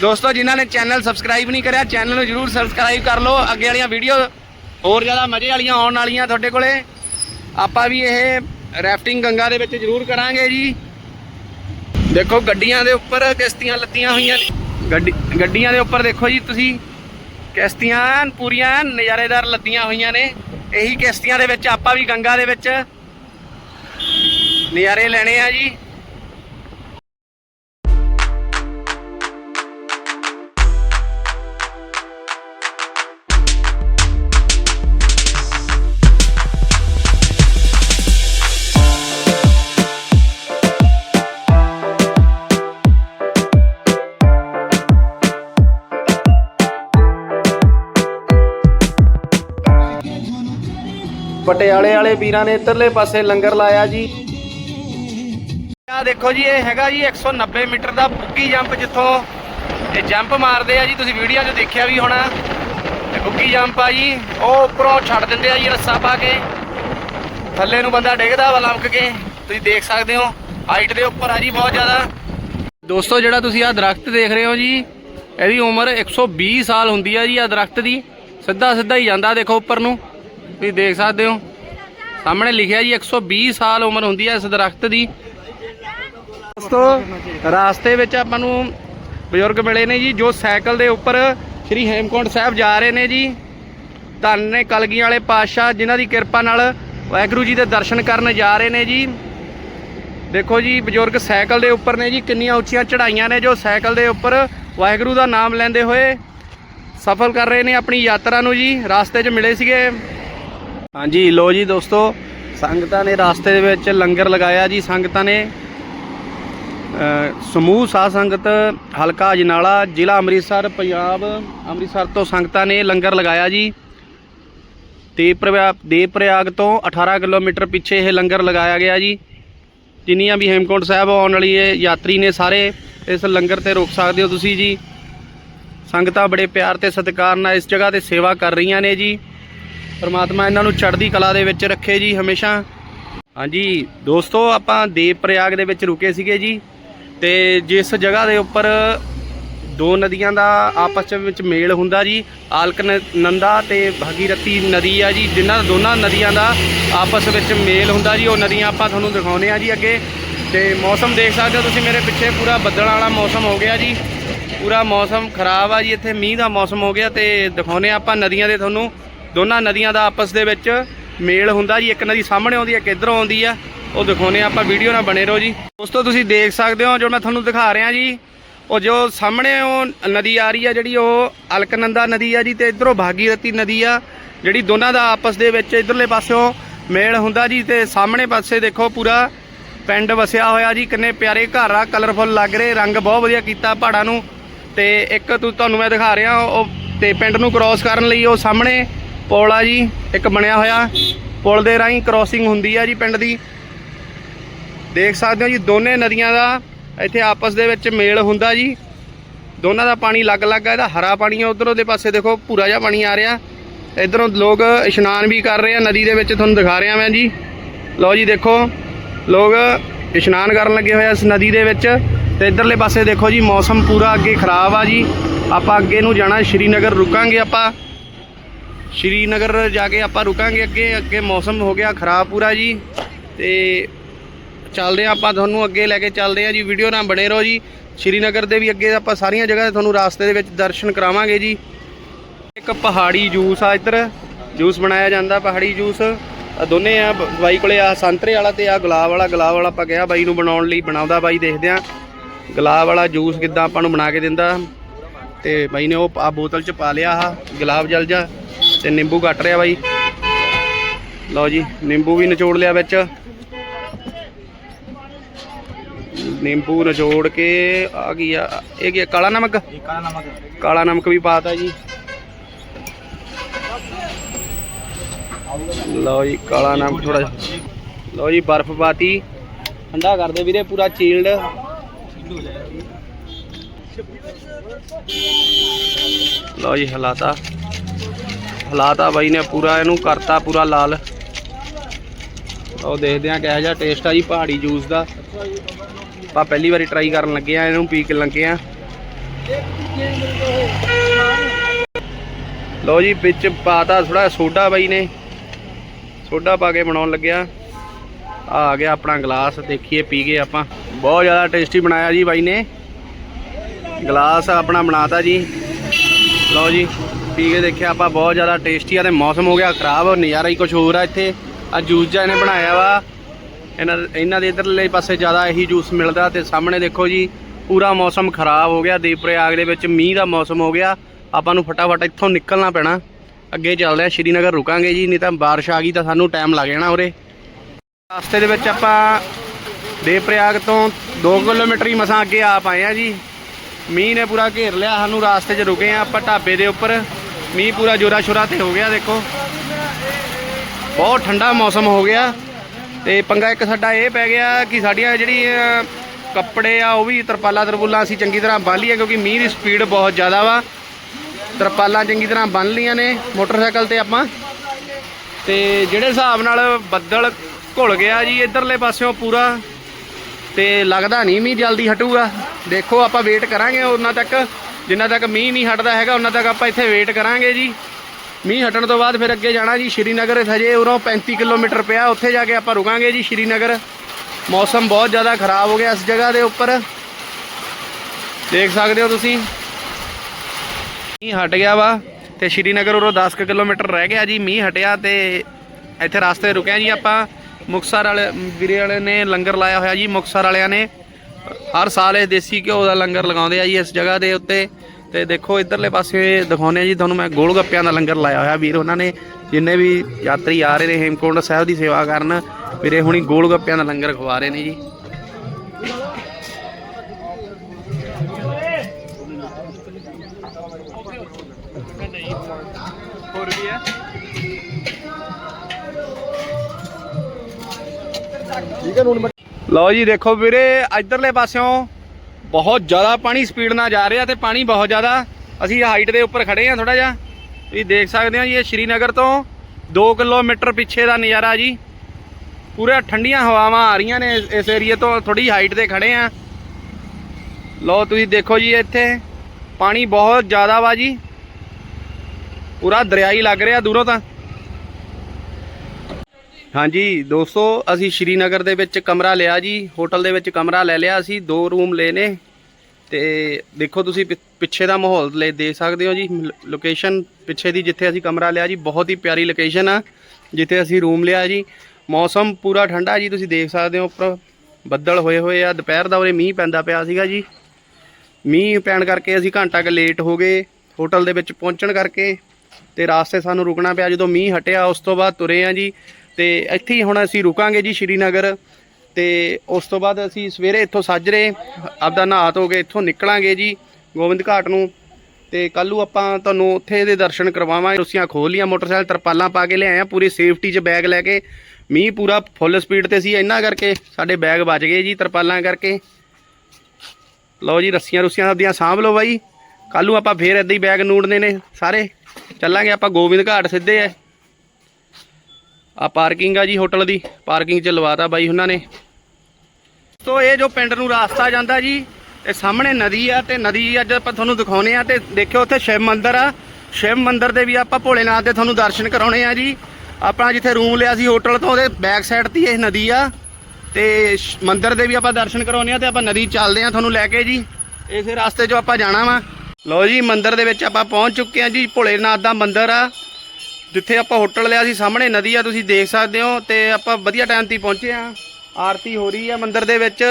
ਦੋਸਤੋ, ਜਿਨ੍ਹਾਂ ਨੇ ਚੈਨਲ ਸਬਸਕ੍ਰਾਈਬ ਨਹੀਂ ਕਰਿਆ ਚੈਨਲ ਨੂੰ ਜਰੂਰ ਸਬਸਕ੍ਰਾਈਬ ਕਰ ਲਓ। ਅੱਗੇ ਵਾਲੀਆਂ ਵੀਡੀਓ ਹੋਰ ਜ਼ਿਆਦਾ ਮਜ਼ੇ ਵਾਲੀਆਂ ਆਉਣ ਵਾਲੀਆਂ ਤੁਹਾਡੇ ਕੋਲੇ। ਆਪਾਂ ਵੀ ਇਹ ਰੈਫਟਿੰਗ ਗੰਗਾ ਦੇ ਵਿੱਚ ਜਰੂਰ ਕਰਾਂਗੇ ਜੀ। ਦੇਖੋ, ਗੱਡੀਆਂ ਦੇ ਉੱਪਰ ਕਿਸ਼ਤੀਆਂ ਲੱਤੀਆਂ ਹੋਈਆਂ ਗੱਡੀ, ਗੱਡੀਆਂ ਦੇ ਉੱਪਰ ਦੇਖੋ ਜੀ ਤੁਸੀਂ। ਕਿਸ਼ਤੀਆਂ ਪੂਰੀਆਂ ਨਜ਼ਾਰੇਦਾਰ ਲੱਦੀਆਂ ਹੋਈਆਂ ਨੇ। ਇਹੀ ਕਿਸ਼ਤੀਆਂ ਦੇ ਵਿੱਚ ਆਪਾਂ ਵੀ ਗੰਗਾ ਦੇ ਵਿੱਚ ਨਜ਼ਾਰੇ ਲੈਣੇ ਆ ਜੀ। ਪਟਿਆਲੇ ਵਾਲੇ ਵੀਰਾਂ ਨੇ ਇੱਧਰਲੇ ਪਾਸੇ ਲੰਗਰ ਲਾਇਆ ਜੀ। ਆ ਦੇਖੋ ਜੀ, ਇਹ ਹੈਗਾ ਜੀ 190 ਮੀਟਰ ਦਾ ਬੁੱਕੀ ਜੰਪ ਜਿੱਥੋਂ ਇਹ ਜੰਪ ਮਾਰਦੇ ਆ ਜੀ, ਤੁਸੀਂ ਵੀਡੀਓ 'ਚ ਦੇਖਿਆ ਵੀ ਹੋਣਾ। ਇਹ ਬੁੱਕੀ ਜੰਪ ਆ ਜੀ, ਉਹ ਉੱਪਰੋਂ ਛੱਡ ਦਿੰਦੇ ਆ ਜੀ ਰੱਸਾ ਪਾ ਕੇ। ਥੱਲੇ ਨੂੰ ਬੰਦਾ ਡਿੱਗਦਾ ਵਾ ਲੰਮਕ ਕੇ। ਤੁਸੀਂ ਦੇਖ ਸਕਦੇ ਹੋ, ਹਾਈਟ ਦੇ ਉੱਪਰ ਆ ਜੀ ਬਹੁਤ ਜ਼ਿਆਦਾ। ਦੋਸਤੋ, ਜਿਹੜਾ ਤੁਸੀਂ ਆ ਦਰਖਤ ਦੇਖ ਰਹੇ ਹੋ ਜੀ, ਇਹਦੀ ਉਮਰ 120 ਸਾਲ ਹੁੰਦੀ ਆ ਜੀ ਆ ਦਰਖਤ ਦੀ। ਸਿੱਧਾ ਸਿੱਧਾ ਹੀ ਜਾਂਦਾ ਦੇਖੋ ਉੱਪਰ ਨੂੰ। ਤੁਸੀਂ ਦੇਖ ਸਕਦੇ ਹੋ। ਸਾਹਮਣੇ ਲਿਖਿਆ ਜੀ 120 ਸਾਲ ਉਮਰ ਹੁੰਦੀ ਹੈ ਇਸ ਦਰਖਤ ਦੀ। ਦੋਸਤੋ, ਰਾਸਤੇ ਵਿੱਚ ਆਪਾਂ ਨੂੰ ਬਜ਼ੁਰਗ ਮਿਲੇ ਨੇ ਜੀ, ਜੋ ਸਾਈਕਲ ਦੇ ਉੱਪਰ ਸ੍ਰੀ ਹੇਮਕੁੰਟ ਸਾਹਿਬ ਜਾ ਰਹੇ ਨੇ ਜੀ। ਧੰਨ ਨੇ ਕਲਗੀਆਂ ਵਾਲੇ ਪਾਤਸ਼ਾਹ, ਜਿਨ੍ਹਾਂ ਦੀ ਕਿਰਪਾ ਨਾਲ ਵਾਹਿਗੁਰੂ ਜੀ ਦੇ ਦਰਸ਼ਨ ਕਰਨ ਜਾ ਰਹੇ ਨੇ ਜੀ। ਦੇਖੋ ਜੀ, ਬਜ਼ੁਰਗ ਸਾਈਕਲ ਦੇ ਉੱਪਰ ਨੇ ਜੀ, ਕਿੰਨੀਆਂ ਉੱਚੀਆਂ ਚੜ੍ਹਾਈਆਂ ਨੇ ਜੋ ਸਾਈਕਲ ਦੇ ਉੱਪਰ ਵਾਹਿਗੁਰੂ ਦਾ ਨਾਮ ਲੈਂਦੇ ਹੋਏ ਸਫਲ ਕਰ ਰਹੇ ਨੇ ਆਪਣੀ ਯਾਤਰਾ ਨੂੰ ਜੀ, ਰਾਸਤੇ 'ਚ ਮਿਲੇ ਸੀਗੇ। ਹਾਂਜੀ ਲੋ ਜੀ ਦੋਸਤੋ, ਸੰਗਤਾਂ ਨੇ ਰਾਸਤੇ ਦੇ ਵਿੱਚ ਲੰਗਰ ਲਗਾਇਆ ਜੀ, ਸੰਗਤਾਂ ਨੇ ਸਮੂਹ ਸਾਧ ਸੰਗਤ ਹਲਕਾ ਅਜਨਾਲਾ, ਜ਼ਿਲ੍ਹਾ ਅੰਮ੍ਰਿਤਸਰ, ਪੰਜਾਬ। ਅੰਮ੍ਰਿਤਸਰ ਤੋਂ ਸੰਗਤਾਂ ਨੇ ਲੰਗਰ ਲਗਾਇਆ ਜੀ। ਤੇ ਪ੍ਰਯਾਗ ਦੇ ਪ੍ਰਯਾਗ ਤੋਂ 18 ਕਿਲੋਮੀਟਰ ਪਿੱਛੇ ਇਹ ਲੰਗਰ ਲਗਾਇਆ ਗਿਆ ਜੀ। ਜਿੰਨੀਆਂ ਵੀ ਹੇਮਕੁੰਟ ਸਾਹਿਬ ਆਉਣ ਵਾਲੀ ਇਹ ਯਾਤਰੀ ਨੇ ਸਾਰੇ ਇਸ ਲੰਗਰ ਤੇ ਰੁਕ ਸਕਦੇ ਹੋ ਤੁਸੀਂ ਜੀ। ਸੰਗਤਾਂ ਬੜੇ ਪਿਆਰ ਤੇ ਸਤਿਕਾਰ ਨਾਲ ਇਸ ਜਗ੍ਹਾ ਤੇ ਸੇਵਾ ਕਰ ਰਹੀਆਂ ਨੇ ਜੀ। ਪਰਮਾਤਮਾ ਇਹਨਾਂ ਨੂੰ ਚੜ੍ਹਦੀ ਕਲਾ ਦੇ ਵਿੱਚ ਰੱਖੇ ਜੀ ਹਮੇਸ਼ਾ। ਹਾਂਜੀ, ਦੋਸਤੋ ਆਪਾਂ ਦੇਵ ਪ੍ਰਯਾਗ ਦੇ ਵਿੱਚ ਰੁਕੇ ਸੀਗੇ ਜੀ। ਤੇ ਜਿਸ ਜਗ੍ਹਾ ਦੇ ਉੱਪਰ ਦੋ ਨਦੀਆਂ ਦਾ ਆਪਸ ਵਿੱਚ ਮੇਲ ਹੁੰਦਾ ਜੀ, ਆਲਕ ਨ- ਨੰਦਾ ਤੇ ਭਾਗੀਰਥੀ ਨਦੀ ਆ ਜੀ, ਜਿਨ੍ਹਾਂ ਦੋਨਾਂ ਨਦੀਆਂ ਦਾ ਆਪਸ ਵਿੱਚ ਮੇਲ ਹੁੰਦਾ ਜੀ, ਉਹ ਨਦੀਆਂ ਆਪਾਂ ਤੁਹਾਨੂੰ ਦਿਖਾਉਨੇ ਆ ਜੀ ਅੱਗੇ। ਤੇ ਮੌਸਮ ਦੇਖ ਸਕਦੇ ਹੋ ਤੁਸੀਂ ਮੇਰੇ ਪਿੱਛੇ ਪੂਰਾ ਬੱਦਲ ਵਾਲਾ ਮੌਸਮ ਹੋ ਗਿਆ ਜੀ। ਪੂਰਾ ਮੌਸਮ ਖਰਾਬ ਆ ਜੀ, ਇੱਥੇ ਮੀਂਹ ਦਾ ਮੌਸਮ ਹੋ ਗਿਆ ਤੇ ਦਿਖਾਉਨੇ ਆਪਾਂ ਨਦੀਆਂ ਦੇ ਤੁਹਾਨੂੰ। ਦੋਨਾਂ ਨਦੀਆਂ ਦਾ ਆਪਸ ਦੇ ਵਿੱਚ ਮੇਲ ਹੁੰਦਾ ਜੀ, ਇੱਕ ਨਦੀ ਸਾਹਮਣੇ ਆਉਂਦੀ ਹੈ ਇੱਕ ਇੱਧਰੋਂ ਆਉਂਦੀ ਆ। ਉਹ ਦਿਖਾਉਨੇ ਆਪਾਂ ਵੀਡੀਓ ਨਾਲ ਬਣੇ ਰਹੋ ਜੀ। ਦੋਸਤੋ, ਤੁਸੀਂ ਦੇਖ ਸਕਦੇ ਹੋ, ਜੋ ਮੈਂ ਤੁਹਾਨੂੰ ਦਿਖਾ ਰਿਹਾ ਜੀ, ਉਹ ਜੋ ਸਾਹਮਣੇ ਉਹ ਨਦੀ ਆ ਰਹੀ ਆ, ਜਿਹੜੀ ਉਹ ਅਲਕਨੰਦਾ ਨਦੀ ਆ ਜੀ, ਤੇ ਇਧਰੋਂ ਭਾਗੀਰਥੀ ਨਦੀ ਆ, ਜਿਹੜੀ ਦੋਨਾਂ ਦਾ ਆਪਸ ਦੇ ਵਿੱਚ ਇਧਰਲੇ ਪਾਸਿਓਂ ਮੇਲ ਹੁੰਦਾ ਜੀ, ਤੇ ਸਾਹਮਣੇ ਪਾਸੇ ਦੇਖੋ ਪੂਰਾ ਪਿੰਡ ਵਸਿਆ ਹੋਇਆ ਜੀ, ਕਿੰਨੇ ਪਿਆਰੇ ਘਰ ਆ ਕਲਰਫੁੱਲ ਲੱਗ ਰਹੇ, ਰੰਗ ਬਹੁਤ ਵਧੀਆ ਕੀਤਾ ਪਹਾੜਾਂ ਨੂੰ। ਤੇ ਇੱਕ ਤੁ- ਤੁਹਾਨੂੰ ਮੈਂ ਦਿਖਾ ਰਿਹਾ, ਉਹ ਤੇ ਪਿੰਡ ਨੂੰ ਕ੍ਰਾਸ ਕਰਨ ਲਈ ਉਹ ਸਾਹਮਣੇ ਪੁਲ ਆ ਜੀ, ਇੱਕ ਬਣਿਆ ਹੋਇਆ। ਪੁਲ ਦੇ ਰਾਹੀਂ ਕ੍ਰਾਸਿੰਗ ਹੁੰਦੀ ਆ ਜੀ ਪਿੰਡ ਦੀ। ਦੇਖ ਸਕਦੇ ਹੋ ਜੀ, ਦੋਨੇ ਨਦੀਆਂ ਦਾ ਇੱਥੇ ਆਪਸ ਦੇ ਵਿੱਚ ਮੇਲ ਹੁੰਦਾ ਜੀ। ਦੋਨਾਂ ਦਾ ਪਾਣੀ ਅਲੱਗ-ਅਲੱਗ ਆ, ਇਹਦਾ ਹਰਾ ਪਾਣੀ ਆ ਉਧਰੋਂ ਦੇ ਪਾਸੇ ਦੇਖੋ, ਭੂਰਾ ਜਿਹਾ ਪਾਣੀ ਆ ਰਿਹਾ। ਇਧਰੋਂ ਲੋਕ ਇਸ਼ਨਾਨ ਵੀ ਕਰ ਰਹੇ ਆ, ਨਦੀ ਦੇ ਵਿੱਚ ਤੁਹਾਨੂੰ ਦਿਖਾ ਰਿਹਾ ਮੈਂ ਜੀ। ਲਓ ਜੀ ਦੇਖੋ, ਲੋਕ ਇਸ਼ਨਾਨ ਕਰਨ ਲੱਗੇ ਹੋਏ ਆ ਇਸ ਨਦੀ ਦੇ ਵਿੱਚ। ਤੇ ਇਧਰਲੇ ਪਾਸੇ ਦੇਖੋ ਜੀ, ਮੌਸਮ ਪੂਰਾ ਅੱਗੇ ਖਰਾਬ ਆ ਜੀ। ਆਪਾਂ ਅੱਗੇ ਨੂੰ ਜਾਣਾ, ਸ਼੍ਰੀਨਗਰ ਰੁਕਾਂਗੇ ਆਪਾਂ। ਸ਼੍ਰੀਨਗਰ ਜਾ ਕੇ ਆਪਾਂ ਰੁਕਾਂਗੇ ਅੱਗੇ ਅੱਗੇ ਮੌਸਮ ਹੋ ਗਿਆ ਖਰਾਬ ਪੂਰਾ ਜੀ। ਤੇ ਚੱਲਦੇ ਹਾਂ ਆਪਾਂ ਤੁਹਾਨੂੰ ਅੱਗੇ ਲੈ ਕੇ ਚੱਲਦੇ ਹਾਂ ਜੀ ਵੀਡੀਓ ਨਾਲ ਬਣੇ ਰਹੋ ਜੀ। ਸ਼੍ਰੀਨਗਰ ਦੇ ਵੀ ਅੱਗੇ ਆਪਾਂ ਸਾਰੀਆਂ ਜਗ੍ਹਾ ਤੇ ਤੁਹਾਨੂੰ ਰਾਸਤੇ ਦੇ ਵਿੱਚ ਦਰਸ਼ਨ ਕਰਾਵਾਂਗੇ ਜੀ। ਇੱਕ ਪਹਾੜੀ ਜੂਸ ਆ ਇੱਧਰ, ਜੂਸ ਬਣਾਇਆ ਜਾਂਦਾ ਪਹਾੜੀ ਜੂਸ। ਆ ਦੋਨੇ ਆ ਬਾਈ ਕੋਲੇ ਆ ਸੰਤਰੇ ਵਾਲਾ ਤੇ ਆ ਗੁਲਾਬ ਵਾਲਾ ਗੁਲਾਬ ਵਾਲਾ ਆਪਾਂ ਕਿਹਾ ਬਾਈ ਨੂੰ ਬਣਾਉਣ ਲਈ ਬਣਾਉਂਦਾ ਬਾਈ, ਦੇਖਦੇ ਆ ਗੁਲਾਬ ਵਾਲਾ ਜੂਸ ਕਿੱਦਾਂ ਆਪਾਂ ਨੂੰ ਬਣਾ ਕੇ ਦਿੰਦਾ। ਤੇ ਬਾਈ ਨੇ ਉਹ ਆ ਬੋਤਲ ਚ ਪਾ ਲਿਆ ਆ ਗੁਲਾਬ ਜਲ ਜਾ ਤੇ ਨਿੰਬੂ ਕੱਟ ਰਿਹਾ ਬਾਈ। ਲਓ ਜੀ ਨਿੰਬੂ ਵੀ ਨਿਚੋੜ ਲਿਆ ਵਿੱਚ। ਨਿੰਬੂ ਨਿਚੋੜ ਕੇ ਆ ਕੀ ਆ ਇਹ ਕੀ ਕਾਲਾ ਨਮਕ? ਕਾਲਾ ਨਮਕ। ਕਾਲਾ ਨਮਕ ਵੀ ਪਾਤਾ ਜੀ। ਲਓ ਜੀ ਕਾਲਾ ਨਮਕ ਥੋੜਾ ਲਓ ਜੀ ਬਰਫ਼ ਪਾਤੀ। ਠੰਡਾ ਕਰ ਦੇ ਵੀਰੇ ਪੂਰਾ ਚੀਲਡ। ਲਓ ਜੀ ਹਲਾਤਾ। ਹਲਾਤਾ ਬਾਈ ਨੇ ਪੂਰਾ, ਇਹਨੂੰ ਕਰਤਾ ਪੂਰਾ ਲਾਲ। ਉਹ ਦੇਖਦੇ ਆ ਕਿਹੋ ਜਿਹਾ ਟੇਸਟ ਆ ਜੀ ਪਹਾੜੀ ਜੂਸ ਦਾ। ਆਪਾਂ ਪਹਿਲੀ ਵਾਰੀ ਟਰਾਈ ਕਰਨ ਲੱਗੇ ਆ ਇਹਨੂੰ ਪੀ ਕੇ ਲੱਗੇ ਆ ਲਓ ਜੀ, ਵਿੱਚ ਪਾਤਾ ਥੋੜਾ ਸੋਡਾ ਬਾਈ ਨੇ। ਸੋਡਾ ਪਾ ਕੇ ਬਣਾਉਣ ਲੱਗਿਆ ਆ ਆ ਗਿਆ ਆਪਣਾ ਗਲਾਸ, ਦੇਖੀਏ ਪੀ ਗਏ ਆਪਾਂ। ਬਹੁਤ ਜ਼ਿਆਦਾ ਟੇਸਟੀ ਬਣਾਇਆ ਜੀ ਬਾਈ ਨੇ। ਗਲਾਸ ਆਪਣਾ ਬਣਾਤਾ ਜੀ। ਲਓ ਜੀ। ਪੀ ਕੇ ਦੇਖਿਆ, ਆਪਾਂ ਬਹੁਤ ਜ਼ਿਆਦਾ ਟੇਸਟੀ ਆ ਤੇ ਮੌਸਮ ਹੋ ਗਿਆ ਖਰਾਬ, ਨਜ਼ਾਰਾ ਹੀ ਕੁਝ ਹੋਰ ਆ ਇੱਥੇ। ਆ ਜੂਸ ਜਿਹਾ ਇਹਨੇ ਬਣਾਇਆ ਵਾ। ਇਹਨਾਂ ਇਹਨਾਂ ਦੇ ਇਧਰਲੇ ਪਾਸੇ ਜ਼ਿਆਦਾ ਇਹੀ ਜੂਸ ਮਿਲਦਾ ਤੇ ਸਾਹਮਣੇ ਦੇਖੋ ਜੀ, ਪੂਰਾ ਮੌਸਮ ਖਰਾਬ ਹੋ ਗਿਆ। ਦੀਪ੍ਰਯਾਗ ਦੇ ਵਿੱਚ ਮੀਂਹ ਦਾ ਮੌਸਮ ਹੋ ਗਿਆ। ਆਪਾਂ ਨੂੰ ਫਟਾਫਟ ਇੱਥੋਂ ਨਿਕਲਣਾ ਪੈਣਾ। ਅੱਗੇ ਚੱਲਦੇ ਆ ਸ਼੍ਰੀਨਗਰ ਰੁਕਾਂਗੇ ਜੀ, ਨਹੀਂ ਤਾਂ ਬਾਰਿਸ਼ ਆ ਗਈ ਤਾਂ ਸਾਨੂੰ ਟਾਈਮ ਲੱਗ ਜਾਣਾ ਉਰੇ। ਰਸਤੇ ਦੇ ਵਿੱਚ ਆਪਾਂ ਦੇਵਪ੍ਰਯਾਗ ਤੋਂ 2 ਕਿਲੋਮੀਟਰ ਹੀ ਮਸਾਂ ਅੱਗੇ ਆ ਪਾਏ ਆ ਜੀ। ਮੀਂਹ ਨੇ ਪੂਰਾ ਘੇਰ ਲਿਆ, ਸਾਨੂੰ ਰਾਸਤੇ 'ਚ ਰੁਕੇ ਆ। ਆਪਾਂ ਢਾਬੇ ਦੇ ਉੱਪਰ ਮੀਂਹ ਪੂਰਾ ਜੋਰਾ ਸ਼ੋਰਾ ਤੇ ਹੋ ਗਿਆ, ਦੇਖੋ। ਬਹੁਤ ਠੰਡਾ ਮੌਸਮ ਹੋ ਗਿਆ। ਤੇ ਪੰਗਾ ਇੱਕ ਸਾਡਾ ਇਹ ਪੈ ਗਿਆ ਕਿ ਸਾਡੀਆਂ ਜਿਹੜੀ ਕੱਪੜੇ ਆ, ਉਹ ਵੀ ਤਰਪਾਲਾਂ ਤਰਪੁਲਾਂ ਅਸੀਂ ਚੰਗੀ ਤਰ੍ਹਾਂ ਬੰਨ ਲਈਆਂ ਕਿਉਂਕਿ ਮੀਂਹ ਦੀ ਸਪੀਡ ਬਹੁਤ ਜ਼ਿਆਦਾ ਵਾ। ਤਰਪਾਲਾਂ ਚੰਗੀ ਤਰ੍ਹਾਂ ਬੰਨ ਲਈਆਂ ਨੇ, ਮੋਟਰਸਾਈਕਲ ਤੇ ਆਪਾਂ। ਤੇ ਜਿਹੜੇ ਹਿਸਾਬ ਨਾਲ ਬੱਦਲ ਘੁਲ ਗਿਆ ਜੀ ਇਧਰਲੇ ਪਾਸਿਓਂ ਪੂਰਾ, ਤੇ ਲੱਗਦਾ ਨਹੀਂ ਮੀਂਹ ਜਲਦੀ ਹਟੂਗਾ। ਦੇਖੋ ਆਪਾਂ ਵੇਟ ਕਰਾਂਗੇ ਉਹਨਾਂ ਤੱਕ। ਜਿੰਨਾ ਤੱਕ ਮੀਂਹ ਨਹੀਂ ਹਟਦਾ ਹੈਗਾ, ਉਹਨਾਂ ਤੱਕ ਆਪਾਂ ਇੱਥੇ ਵੇਟ ਕਰਾਂਗੇ ਜੀ। ਮੀਂਹ ਹਟਣ ਤੋਂ ਬਾਅਦ ਫਿਰ ਅੱਗੇ ਜਾਣਾ ਜੀ ਸ਼੍ਰੀਨਗਰ ਹਜੇ ਉਰੋਂ 35 ਕਿਲੋਮੀਟਰ ਪਿਆ, ਉੱਥੇ ਜਾ ਕੇ ਆਪਾਂ ਰੁਕਾਂਗੇ ਜੀ ਸ਼੍ਰੀਨਗਰ। ਮੌਸਮ ਬਹੁਤ ਜ਼ਿਆਦਾ ਖਰਾਬ ਹੋ ਗਿਆ ਇਸ ਜਗ੍ਹਾ ਦੇ ਉੱਪਰ। ਦੇਖ ਸਕਦੇ ਹੋ ਤੁਸੀਂ। ਮੀਂਹ ਹਟ ਗਿਆ ਵਾ ਤੇ ਸ਼੍ਰੀਨਗਰ ਉਰੋਂ 10 ਕੁ ਕਿਲੋਮੀਟਰ ਰਹਿ ਗਿਆ ਜੀ, ਮੀਂਹ ਹਟਿਆ ਤੇ ਇੱਥੇ ਰਸਤੇ ਰੁਕਿਆ ਜੀ ਆਪਾਂ। ਮੁਕਸਰ ਵਾਲੇ, ਵੀਰੇ ਵਾਲੇ ਨੇ ਲੰਗਰ ਲਾਇਆ ਹੋਇਆ ਜੀ ਮੁਕਸਰ ਵਾਲਿਆਂ ਨੇ। ਹਰ ਸਾਲ ਇਹ ਦੇਸੀ ਘਿਓ ਦਾ ਲੰਗਰ ਲਗਾਉਂਦੇ ਆ ਜੀ ਇਸ ਜਗ੍ਹਾ ਦੇ ਉੱਤੇ। ਤੇ ਦੇਖੋ, ਇਧਰਲੇ ਪਾਸੇ ਦਿਖਾਉਂਦੇ ਆ ਜੀ, ਤੁਹਾਨੂੰ ਮੈਂ ਗੋਲ ਗੱਪਿਆਂ ਦਾ ਲੰਗਰ ਲਾਇਆ ਹੋਇਆ ਵੀਰ, ਉਹਨਾਂ ਨੇ ਜਿੰਨੇ ਵੀ ਯਾਤਰੀ ਆ ਰਹੇ ਨੇ, ਹੇਮਕੁੰਡ ਸਾਹਿਬ ਦੀ ਸੇਵਾ ਕਰਨ, ਵੀਰੇ ਹੁਣੀ ਗੋਲ ਗੱਪਿਆਂ ਦਾ ਲੰਗਰ ਖਵਾ ਰਹੇ ਨੇ ਜੀ। ਹੋਰ ਵੀ ਹੈ? ਠੀਕ ਹੈ, ਨੂਨ ਲਓ ਜੀ, ਦੇਖੋ ਵੀਰੇ, ਇਧਰਲੇ ਪਾਸਿਓਂ ਬਹੁਤ ਜ਼ਿਆਦਾ ਪਾਣੀ ਸਪੀਡ ਨਾਲ ਜਾ ਰਿਹਾ ਤੇ ਪਾਣੀ ਬਹੁਤ ਜ਼ਿਆਦਾ। ਅਸੀਂ ਹਾਈਟ ਦੇ ਉੱਪਰ ਖੜੇ ਆ ਥੋੜਾ ਜਿਹਾ। ਤੁਸੀਂ ਦੇਖ ਸਕਦੇ ਹੋ ਜੀ, ਇਹ ਸ਼੍ਰੀਨਗਰ ਤੋਂ 2 ਕਿਲੋਮੀਟਰ ਪਿੱਛੇ ਦਾ ਨਜ਼ਾਰਾ ਜੀ। ਪੂਰੇ ਠੰਡੀਆਂ ਹਵਾਵਾਂ ਆ ਰਹੀਆਂ ਨੇ ਇਸ- ਏਰੀਏ ਤੋਂ ਥੋੜੀ ਹਾਈਟ ਤੇ ਖੜੇ ਆ ਲਓ, ਤੁਸੀਂ ਦੇਖੋ ਜੀ ਇੱਥੇ, ਪਾਣੀ ਬਹੁਤ ਜ਼ਿਆਦਾ ਵਾ ਜੀ। ਪੂਰਾ ਦਰਿਆਈ ਲੱਗ ਰਿਹਾ ਦੂਰੋਂ ਤਾਂ। ਹਾਂਜੀ, ਦੋਸਤੋ, ਅਸੀਂ ਸ਼੍ਰੀਨਗਰ ਦੇ ਵਿੱਚ ਕਮਰਾ ਲਿਆ ਜੀ। ਹੋਟਲ ਦੇ ਵਿੱਚ ਕਮਰਾ ਲੈ ਲਿਆ ਅਸੀਂ, ਦੋ ਰੂਮ ਲਏ ਨੇ। ਤੇ ਦੇਖੋ, ਤੁਸੀਂ ਪਿ- ਪਿੱਛੇ ਦਾ ਮਾਹੌਲ ਲੈ, ਦੇਖ ਸਕਦੇ ਹੋ ਜੀ। ਲੋਕੇਸ਼ਨ ਪਿੱਛੇ ਦੀ ਜਿੱਥੇ ਅਸੀਂ ਕਮਰਾ ਲਿਆ ਜੀ, ਬਹੁਤ ਹੀ ਪਿਆਰੀ ਲੋਕੇਸ਼ਨ ਆ, ਜਿੱਥੇ ਅਸੀਂ ਰੂਮ ਲਿਆ ਜੀ। ਮੌਸਮ ਪੂਰਾ ਠੰਡਾ ਜੀ, ਤੁਸੀਂ ਦੇਖ ਸਕਦੇ ਹੋ ਉੱਪਰ। ਬੱਦਲ ਹੋਏ ਹੋਏ ਆ, ਦੁਪਹਿਰ ਦਾ ਉਰੇ ਮੀਂਹ ਪੈਂਦਾ ਪਿਆ ਸੀਗਾ ਜੀ। ਮੀਂਹ ਪੈਣ ਕਰਕੇ ਅਸੀਂ ਘੰਟਾ ਕੁ ਲੇਟ ਹੋ ਗਏ, ਹੋਟਲ ਦੇ ਵਿੱਚ ਪਹੁੰਚਣ ਕਰਕੇ। ਤੇ ਰਾਸਤੇ ਸਾਨੂੰ ਰੁਕਣਾ ਪਿਆ, ਜਦੋਂ ਮੀਂਹ ਹਟਿਆ, ਉਸ ਤੋਂ ਬਾਅਦ ਤੁਰੇ ਆ ਜੀ। ਤੇ ਇੱਥੇ ਹੀ ਹੁਣ ਅਸੀਂ ਰੁਕਾਂਗੇ ਜੀ ਸ਼੍ਰੀਨਗਰ ਤੇ ਉਸ ਤੋਂ ਬਾਅਦ ਅਸੀਂ ਸਵੇਰੇ ਇੱਥੋਂ ਸਾਜਰੇ ਆਪਦਾ ਨਹਾ ਧੋ ਕੇ ਇੱਥੋਂ ਨਿਕਲਾਂਗੇ ਜੀ ਗੋਬਿੰਦ ਘਾਟ ਨੂੰ। ਤੇ ਕੱਲ੍ਹ ਨੂੰ ਆਪਾਂ ਤੁਹਾਨੂੰ ਉੱਥੇ ਦੇ ਦਰਸ਼ਨ ਕਰਵਾਵਾਂਗੇ, ਰੁੱਸੀਆਂ ਖੋਲ ਲੀਆਂ ਮੋਟਰਸਾਈਕਲ ਤਰਪਾਲਾਂ ਪਾ ਕੇ ਲਿਆਏ ਆ, ਪੂਰੀ ਸੇਫਟੀ 'ਚ ਬੈਗ ਲੈ ਕੇ। ਮੀਂਹ ਪੂਰਾ ਫੁੱਲ ਸਪੀਡ ਤੇ ਸੀ, ਇੰਨਾ ਕਰਕੇ ਸਾਡੇ ਬੈਗ ਬਚ ਗਏ ਜੀ ਤਰਪਾਲਾਂ ਕਰਕੇ। ਲਓ ਜੀ, ਰੱਸੀਆਂ ਰੁੱਸੀਆਂ ਆਪਦੀਆਂ ਸਾਂਭ ਲਓ ਬਾਈ। ਕੱਲ ਨੂੰ ਆਪਾਂ ਫੇਰ ਏਦਾਂ ਹੀ ਬੈਗ ਨੂੜਨੇ ਨੇ ਸਾਰੇ। ਚੱਲਾਂਗੇ ਆਪਾਂ ਗੋਬਿੰਦ ਘਾਟ ਸਿੱਧੇ ਐ ਆ ਪਾਰਕਿੰਗ ਆ ਜੀ ਹੋਟਲ ਦੀ, ਪਾਰਕਿੰਗ 'ਚ ਲਵਾਤਾ ਬਾਈ ਉਹਨਾਂ ਨੇ। ਸੋ ਇਹ ਜੋ ਪਿੰਡ ਨੂੰ ਰਾਸਤਾ ਜਾਂਦਾ ਜੀ, ਇਹ ਸਾਹਮਣੇ ਨਦੀ ਆ ਤੇ ਨਦੀ ਅੱਜ ਆਪਾਂ ਤੁਹਾਨੂੰ ਦਿਖਾਉਨੇ ਆ ਤੇ ਦੇਖਿਓ ਉੱਥੇ ਸ਼ਿਵ ਮੰਦਿਰ ਆ। ਸ਼ਿਵ ਮੰਦਿਰ ਦੇ ਵੀ ਆਪਾਂ ਭੋਲੇਨਾਥ ਦੇ ਤੁਹਾਨੂੰ ਦਰਸ਼ਨ ਕਰਾਉਣੇ ਆ ਜੀ। ਆਪਣਾ ਜਿੱਥੇ ਰੂਮ ਲਿਆ ਸੀ ਹੋਟਲ ਤੋਂ, ਉਹਦੇ ਬੈਕ ਸਾਈਡ ਤੇ ਇਹ ਨਦੀ ਆ। ਤੇ ਸ਼- ਮੰਦਿਰ ਦੇ ਵੀ ਆਪਾਂ ਦਰਸ਼ਨ ਕਰਾਉਨੇ ਆ ਤੇ ਆਪਾਂ ਨਦੀ ਚੱਲਦੇ ਆ ਤੁਹਾਨੂੰ ਲੈ ਕੇ ਜੀ। ਇਸੇ ਰਸਤੇ 'ਚੋਂ ਆਪਾਂ ਜਾਣਾ ਵਾ। ਲਓ ਜੀ, ਮੰਦਿਰ ਦੇ ਵਿੱਚ ਆਪਾਂ ਪਹੁੰਚ ਚੁੱਕੇ ਹਾਂ ਜੀ, ਭੋਲੇਨਾਥ ਦਾ ਮੰਦਿਰ ਆ। ਜਿੱਥੇ ਆਪਾਂ ਹੋਟਲ ਲਿਆ ਸੀ ਸਾਹਮਣੇ ਨਦੀ ਆ, ਤੁਸੀਂ ਦੇਖ ਸਕਦੇ ਹੋ ਤੇ ਆਪਾਂ ਵਧੀਆ ਟਾਈਮ ਤੇ ਪਹੁੰਚੇ ਆ ਆਰਤੀ ਹੋ ਰਹੀ ਆ ਮੰਦਿਰ ਦੇ ਵਿੱਚ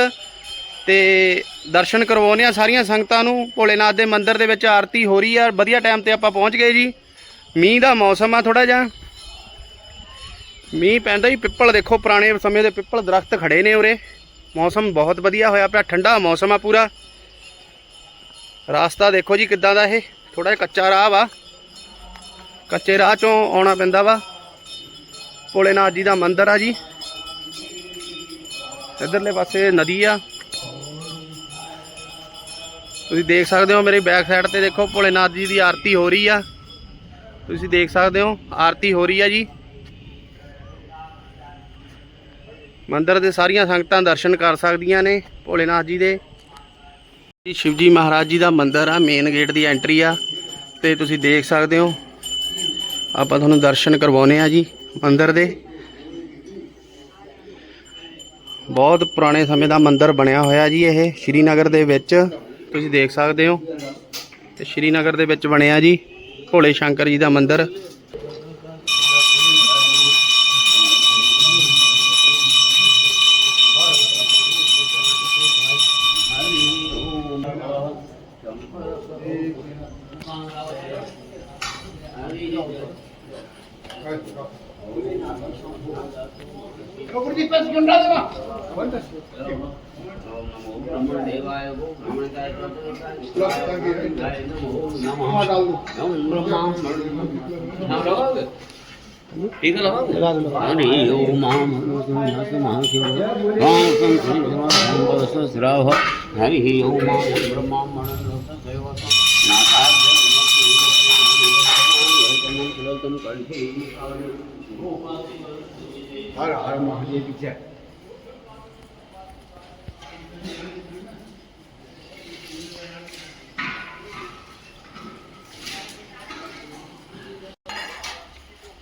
ਤੇ ਦਰਸ਼ਨ ਕਰਵਾਉਣੇ ਆ ਸਾਰੀਆਂ ਸੰਗਤਾਂ ਨੂੰ। ਭੋਲੇਨਾਥ ਦੇ ਮੰਦਿਰ ਦੇ ਵਿੱਚ ਆਰਤੀ ਹੋ ਰਹੀ ਆ, ਵਧੀਆ ਟਾਈਮ ਤੇ ਆਪਾਂ ਪਹੁੰਚ ਗਏ ਜੀ। ਮੀਂਹ ਦਾ ਮੌਸਮ ਆ ਥੋੜਾ ਜਿਹਾ। ਮੀਂਹ ਪੈਂਦਾ ਹੀ ਪਿੱਪਲ ਦੇਖੋ ਪੁਰਾਣੇ ਸਮੇਂ ਦੇ ਪਿੱਪਲ ਦਰਖਤ ਖੜੇ ਨੇ ਉਰੇ। ਮੌਸਮ ਬਹੁਤ ਵਧੀਆ ਹੋਇਆ ਪਿਆ, ਠੰਡਾ ਮੌਸਮ ਆ ਪੂਰਾ। ਰਾਸਤਾ ਦੇਖੋ ਜੀ ਕਿੱਦਾਂ ਦਾ ਇਹ ਥੋੜਾ ਜਿਹਾ ਕੱਚਾ ਰਾਹ ਵਾ। ਕੱਚੇ ਰਾਹ ਚੋਂ ਆਉਣਾ ਪੈਂਦਾ ਵਾ। ਭੋਲੇਨਾਥ ਜੀ ਦਾ ਮੰਦਿਰ ਆ ਜੀ। ਇਧਰਲੇ ਪਾਸੇ ਨਦੀ ਆ। ਤੁਸੀਂ ਦੇਖ ਸਕਦੇ ਹੋ ਮੇਰੀ ਬੈਕ ਸਾਈਡ ਤੇ ਦੇਖੋ, ਭੋਲੇਨਾਥ ਜੀ ਦੀ ਆਰਤੀ ਹੋ ਰਹੀ ਆ। ਤੁਸੀਂ ਦੇਖ ਸਕਦੇ ਹੋ, ਆਰਤੀ ਹੋ ਰਹੀ ਆ ਜੀ। ਮੰਦਿਰ ਦੇ ਸਾਰੀਆਂ ਸੰਗਤਾਂ ਦਰਸ਼ਨ ਕਰ ਸਕਦੀਆਂ ਨੇ, ਭੋਲੇਨਾਥ ਜੀ ਦੇ। ਸ਼ਿਵਜੀ ਮਹਾਰਾਜ ਜੀ ਦਾ ਮੰਦਿਰ ਆ ਮੇਨ ਗੇਟ ਦੀ ਐਂਟਰੀ ਆ। ਤੇ ਤੁਸੀਂ ਦੇਖ ਸਕਦੇ ਹੋ ਆਪਾਂ ਤੁਹਾਨੂੰ ਦਰਸ਼ਨ ਕਰਵਾਉਨੇ ਆ ਜੀ ਮੰਦਿਰ ਦੇ। ਬਹੁਤ ਪੁਰਾਣੇ ਸਮੇਂ ਦਾ ਮੰਦਿਰ ਬਣਿਆ ਹੋਇਆ ਜੀ ਇਹ, ਸ਼੍ਰੀਨਗਰ ਦੇ ਵਿੱਚ। ਤੁਸੀਂ ਦੇਖ ਸਕਦੇ ਹੋ। ਤੇ ਸ਼੍ਰੀਨਗਰ ਦੇ ਵਿੱਚ ਬਣਿਆ ਜੀ ਭੋਲੇ ਸ਼ੰਕਰ ਜੀ ਦਾ ਮੰਦਿਰ। हरि ओम हरि ओम ब्रह्मा ਹਰ ਹਰ ਮਹਾਦੇਵ ਦੀ ਜੈ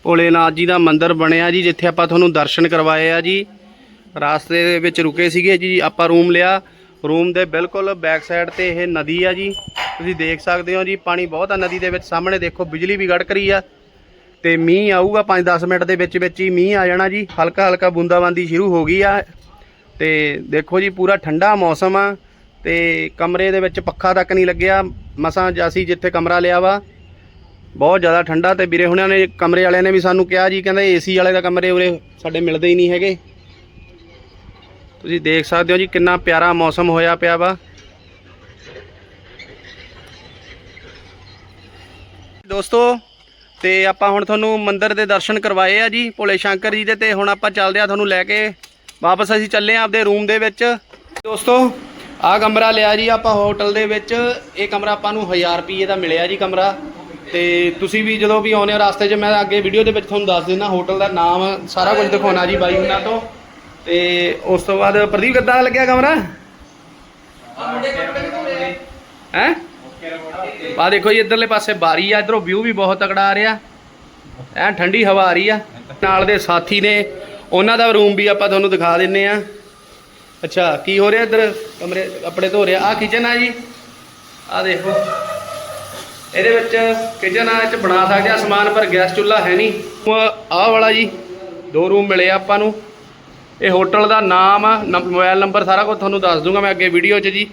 ਭੋਲੇਨਾਥ ਜੀ ਦਾ ਮੰਦਿਰ ਬਣਿਆ ਜੀ, ਜਿੱਥੇ ਆਪਾਂ ਤੁਹਾਨੂੰ ਦਰਸ਼ਨ ਕਰਵਾਏ ਆ ਜੀ। ਰਾਸਤੇ ਦੇ ਵਿੱਚ ਰੁਕੇ ਸੀਗੇ ਜੀ, ਆਪਾਂ ਰੂਮ ਲਿਆ। ਰੂਮ ਦੇ ਬਿਲਕੁਲ ਬੈਕ ਸਾਈਡ ਤੇ ਇਹ ਨਦੀ ਆ ਜੀ। ਤੁਸੀਂ ਦੇਖ ਸਕਦੇ ਹੋ ਜੀ, ਪਾਣੀ ਬਹੁਤ ਆ ਨਦੀ ਦੇ ਵਿੱਚ। ਸਾਹਮਣੇ ਦੇਖੋ, ਬਿਜਲੀ ਵੀ ਗੜਕ ਰਹੀ ਆ। ਤੇ ਮੀਂਹ ਆਊਗਾ 5-10 ਮਿੰਟ ਦੇ ਵਿੱਚ ਵਿੱਚ ਹੀ ਮੀਂਹ ਆ ਜਾਣਾ ਜੀ। ਹਲਕਾ ਹਲਕਾ ਬੂੰਦਾਬਾਂਦੀ ਸ਼ੁਰੂ ਹੋ ਗਈ ਆ। ਤੇ ਦੇਖੋ ਜੀ, ਪੂਰਾ ਠੰਡਾ ਮੌਸਮ ਆ ਤੇ ਕਮਰੇ ਦੇ ਵਿੱਚ ਪੱਖਾ ਤੱਕ ਨਹੀਂ ਲੱਗਿਆ। ਮਸਾਂ ਅਸੀਂ ਜਿੱਥੇ ਕਮਰਾ ਲਿਆ ਵਾ, ਬਹੁਤ ਜ਼ਿਆਦਾ ਠੰਡਾ ਤੇ ਵੀਰੇ ਹੁਣਾਂ ਨੇ ਕਮਰੇ ਵਾਲਿਆਂ ਨੇ ਵੀ ਸਾਨੂੰ ਕਿਹਾ ਜੀ, ਕਹਿੰਦੇ ਏਸੀ ਵਾਲੇ ਦਾ ਕਮਰੇ ਉਰੇ ਸਾਡੇ ਮਿਲਦੇ ਹੀ ਨਹੀਂ ਹੈਗੇ। ਤੁਸੀਂ ਦੇਖ ਸਕਦੇ ਹੋ ਜੀ, ਕਿੰਨਾ ਪਿਆਰਾ ਮੌਸਮ ਹੋਇਆ ਪਿਆ ਵਾ। ਦੋਸਤੋ ਤੇ ਆਪਾਂ ਹੁਣ ਤੁਹਾਨੂੰ ਮੰਦਿਰ ਦੇ ਦਰਸ਼ਨ ਕਰਵਾਏ ਆ ਜੀ ਭੋਲੇ ਸ਼ੰਕਰ ਜੀ ਦੇ ਤੇ ਹੁਣ ਆਪਾਂ ਚੱਲਦੇ ਆ ਤੁਹਾਨੂੰ ਲੈ ਕੇ। ਵਾਪਸ ਅਸੀਂ ਚੱਲੇ ਆ ਆਪਦੇ ਰੂਮ ਦੇ ਵਿੱਚ। ਦੋਸਤੋ ਆ ਕਮਰਾ ਲਿਆ ਜੀ ਆਪਾਂ ਹੋਟਲ ਦੇ ਵਿੱਚ। ਇਹ ਕਮਰਾ ਆਪਾਂ ਨੂੰ 1000 ਰੁਪਏ ਦਾ ਮਿਲਿਆ ਜੀ ਕਮਰਾ। ਤੇ ਤੁਸੀਂ ਵੀ ਜਦੋਂ ਵੀ ਆਉਂਦੇ ਹੋ ਰਸਤੇ 'ਚ ਮੈਂ ਅੱਗੇ ਵੀਡੀਓ ਦੇ ਵਿੱਚ ਤੁਹਾਨੂੰ ਦੱਸ ਦਿੰਦਾ ਹੋਟਲ ਦਾ ਨਾਮ ਸਾਰਾ ਕੁਝ ਦਿਖਾਉਣਾ ਜੀ ਬਾਈ ਉਹਨਾਂ ਤੋਂ। ਤੇ ਉਸ ਤੋਂ ਬਾਅਦ ਪ੍ਰਦੀਪ ਕਿੱਦਾਂ ਲੱਗਿਆ ਕਮਰਾ? ਹੈ? ਆ ਦੇਖੋ ਜੀ, ਇਧਰਲੇ ਪਾਸੇ ਬਾਰੀ ਆ, ਇਧਰੋਂ ਵਿਊ ਵੀ ਬਹੁਤ ਤਕੜਾ ਆ ਰਿਹਾ। ਐ ਠੰਡੀ ਹਵਾ ਆ ਰਹੀ ਆ। ਨਾਲ ਦੇ ਸਾਥੀ ਨੇ, ਉਹਨਾਂ ਦਾ ਰੂਮ ਵੀ ਆਪਾਂ ਤੁਹਾਨੂੰ ਦਿਖਾ ਦਿੰਨੇ ਆ। ਅੱਛਾ, ਕੀ ਹੋ ਰਿਹਾ ਇੱਧਰ? ਕਮਰੇ ਕੱਪੜੇ ਧੋ ਰਿਹਾ। ਆ ਕਿਚਨ ਆ ਜੀ। ਆ ਦੇਖੋ। ਇਹਦੇ ਵਿੱਚ ਕਿਚਨ ਆ ਚ ਬਣਾ ਸਕਦੇ ਆ ਸਮਾਨ, ਪਰ ਗੈਸ ਚੁੱਲ੍ਹਾ ਹੈ ਨਹੀਂ। ਆਹ ਵਾਲਾ ਜੀ, ਦੋ ਰੂਮ ਮਿਲੇ ਆ ਆਪਾਂ ਨੂੰ। ਇਹ ਹੋਟਲ ਦਾ ਨਾਮ ਆ, ਨੰਬ- ਮੋਬਾਈਲ ਨੰਬਰ ਸਾਰਾ ਕੁਝ ਤੁਹਾਨੂੰ ਦੱਸ ਦੂੰਗਾ ਮੈਂ ਅੱਗੇ ਵੀਡੀਓ 'ਚ ਜੀ।